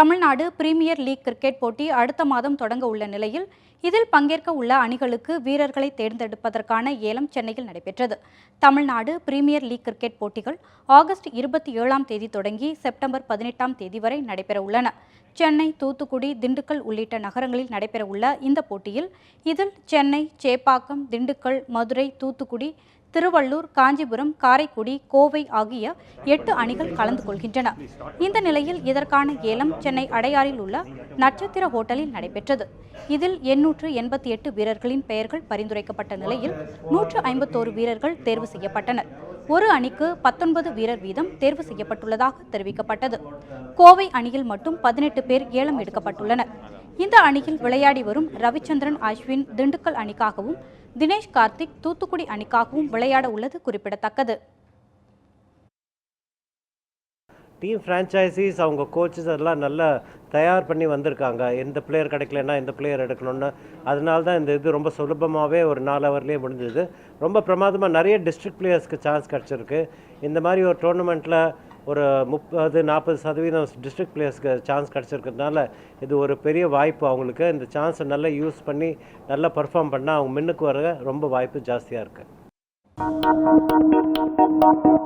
Tamil Nadu premier league cricket போட்டி அடுத்த மாதம் தொடங்க உள்ள நிலையில் இதில் பங்கேற்க உள்ள அணிகளுக்கு வீரர்களை தேர்ந்தெடுப்பதற்கான ஏலம் சென்னையில் நடைபெற்றது. தமிழ்நாடு பிரீமியர் லீக் கிரிக்கெட் போட்டிகள் ஆகஸ்ட் இருபத்தி ஏழாம் தேதி தொடங்கி செப்டம்பர் பதினெட்டாம் தேதி வரை நடைபெற உள்ளன. சென்னை தூத்துக்குடி திண்டுக்கல் உள்ளிட்ட நகரங்களில் நடைபெறவுள்ள இந்த போட்டியில் இதில் சென்னை சேப்பாக்கம் திண்டுக்கல் மதுரை தூத்துக்குடி திருவள்ளூர் காஞ்சிபுரம் காரைக்குடி கோவை ஆகிய எட்டு அணிகள் கலந்து கொள்கின்றன. இந்த நிலையில் இதற்கான ஏலம் சென்னை சென்னை அடையாறில் உள்ள நட்சத்திர ஹோட்டலில் நடைபெற்றது. இதில் எண்ணூற்று எண்பத்தி எட்டு வீரர்களின் பெயர்கள் பரிந்துரைக்கப்பட்ட நிலையில் நூற்று ஐம்பத்தோரு வீரர்கள் தேர்வு செய்யப்பட்டனர். ஒரு அணிக்கு பத்தொன்பது வீரர் வீதம் தேர்வு செய்யப்பட்டுள்ளதாக தெரிவிக்கப்பட்டது. கோவை அணியில் மட்டும் பதினெட்டு பேர் ஏலம் எடுக்கப்பட்டுள்ளனர். இந்த அணியில் விளையாடி வரும் ரவிச்சந்திரன் அஸ்வின் திண்டுக்கல் அணிக்காகவும் தினேஷ் கார்த்திக் தூத்துக்குடி அணிக்காகவும் விளையாட உள்ளது குறிப்பிடத்தக்கது. டீம் ஃப்ரான்ச்சைசிஸ் அவங்க கோச்சஸ் அதெல்லாம் நல்லா தயார் பண்ணி வந்திருக்காங்க. எந்த பிளேயர் கிடைக்கலன்னா எந்த பிளேயர் எடுக்கணும்னு. அதனால தான் இந்த இது ரொம்ப சுலபமாகவே ஒரு நாலு ஹவர்லேயே முடிஞ்சது. ரொம்ப பிரமாதமாக நிறைய டிஸ்ட்ரிக்ட் பிளேயர்ஸ்க்கு சான்ஸ் கிடச்சிருக்கு. இந்த மாதிரி ஒரு டோர்னமெண்ட்டில் ஒரு முப்பது நாற்பது சதவீதம் டிஸ்ட்ரிக்ட் பிளேயர்ஸ்க்கு சான்ஸ் கிடச்சிருக்கிறதுனால இது ஒரு பெரிய வாய்ப்பு அவங்களுக்கு. இந்த சான்ஸை நல்லா யூஸ் பண்ணி நல்லா பர்ஃபார்ம் பண்ணால் அவங்க மின்னுக்கு வர ரொம்ப வாய்ப்பு ஜாஸ்தியாக இருக்குது Thank you.